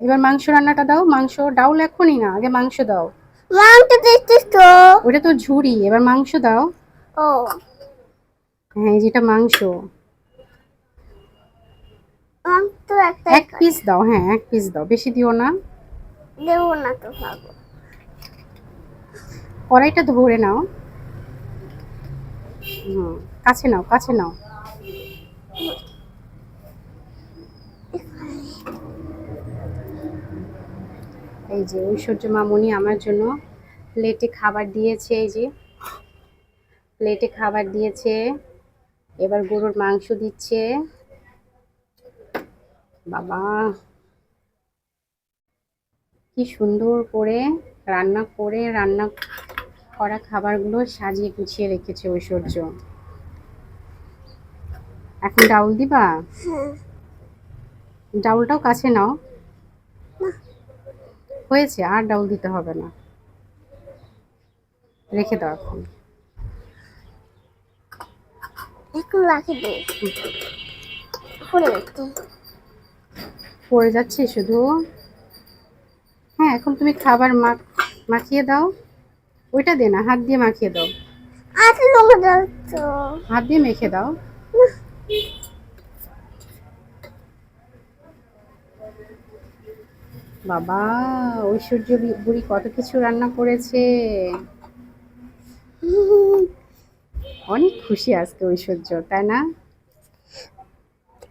এবার মাংস রান্নাটা দাও মাংস ডাউল এখনই না আগে মাংস দাও। মাংস দিচ্ছিস তো। ওটা তো ঝুড়ি এবার মাংস দাও। ও। হ্যাঁ যেটা মাংস। এক পিস দাও হ্যাঁ এক পিস দাও বেশি দিও না। দেবো না তো খাব কড়াইটা ধরে নাও। হুম কাছে নাও কাছে নাও। এই যে ঐশ্বর্য মামুনি আমার জন্য প্লেটে খাবার দিয়েছে এই যে প্লেটে খাবার দিয়েছে এবার গরুর মাংস দিচ্ছে। বাবা কি সুন্দর করে রান্না করে রান্না করা খাবারগুলো সাজিয়ে গুছিয়ে রেখেছে ঐশ্বর্য। এখন ডাউল দিবা? হ্যাঁ। ডাউলটাও কাছে নাও। হয়েছে আর ডাউল দিতে হবে না। রেখে দাও এখন। এখন রাখি দে। পড়ে যাচ্ছে শুধু। হ্যাঁ এখন তুমি খাবার মাখ মাখিয়ে দাও। ওইটা দে না হাত দিয়ে মাখিয়ে দাও। হাত দিয়ে মেখে দাও। বাবা ঐশ্বর্য বুড়ি কত কিছু রান্না করেছে। অনেক খুশি আজকে ঐশ্বর্য তাই না?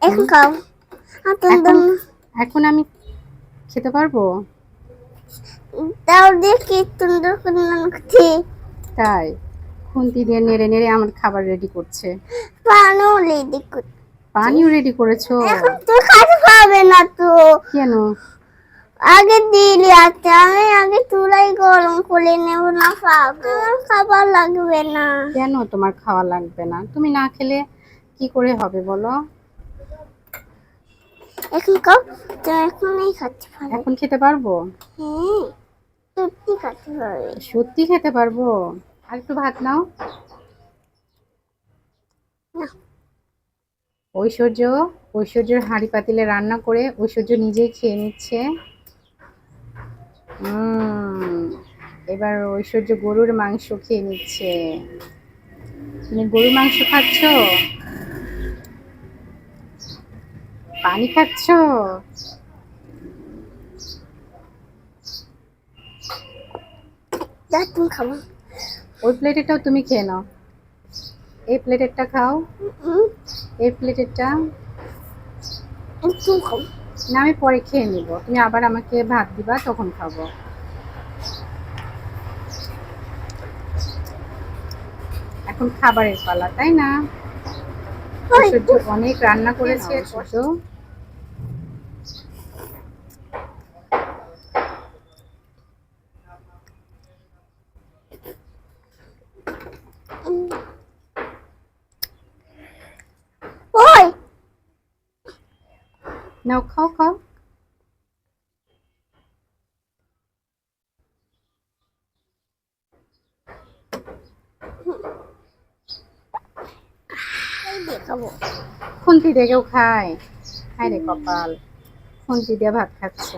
এখন এখন আমি খেতে পারব? তাই খুন্তি দিয়ে নেড়ে নেড়ে আমার খাবার রেডি করছে। পানো লেডি পানিও রেডি করেছ? এখন তুই খাতে পাবে না তো। কেন? আগে দিলি আছে আমি আগে চুলাই গরম করে নেব না খাব। আমার খাবার লাগবে না। কেন তোমার খাওয়া লাগবে না? তুমি না খেলে কি করে হবে বলো? এখন খাও তো এখনই খাতে পারবে এখন খেতে পারব? হ্যাঁ সত্যি খাতে পারবে সত্যি খেতে পারব? আর একটু ভাত নাও। ঐশ্বর্য ঐশ্বর্যের হাঁড়ি পাতিলে রান্না করে ঐশ্বর্য নিজেই খেয়ে নিচ্ছে। এবার ঐশ্বর্য গরুর মাংস খেয়ে নিচ্ছে। তুমি গরুর মাংস খাচ্ছ? পানি খাচ্ছ? তুমি খাব। ওই প্লেটেরটাও তুমি খেয়ে নাও। এই প্লেটেরটা খাও। এই প্লেটেরটা তুমি খাও না আমি পরে খেয়ে নিব। তুমি আবার আমাকে ভাত দিবা তখন খাব। এখন খাবারের পালা তাই না? অনেক রান্না করেছে ঐশ্বর্য উম। ওই নাও খাও খাও এই দিয়ে খাব খুন্তি দিয়ে কেউ খায় হায় রে কপাল খুন্তি দিয়ে ভাত খাচ্ছে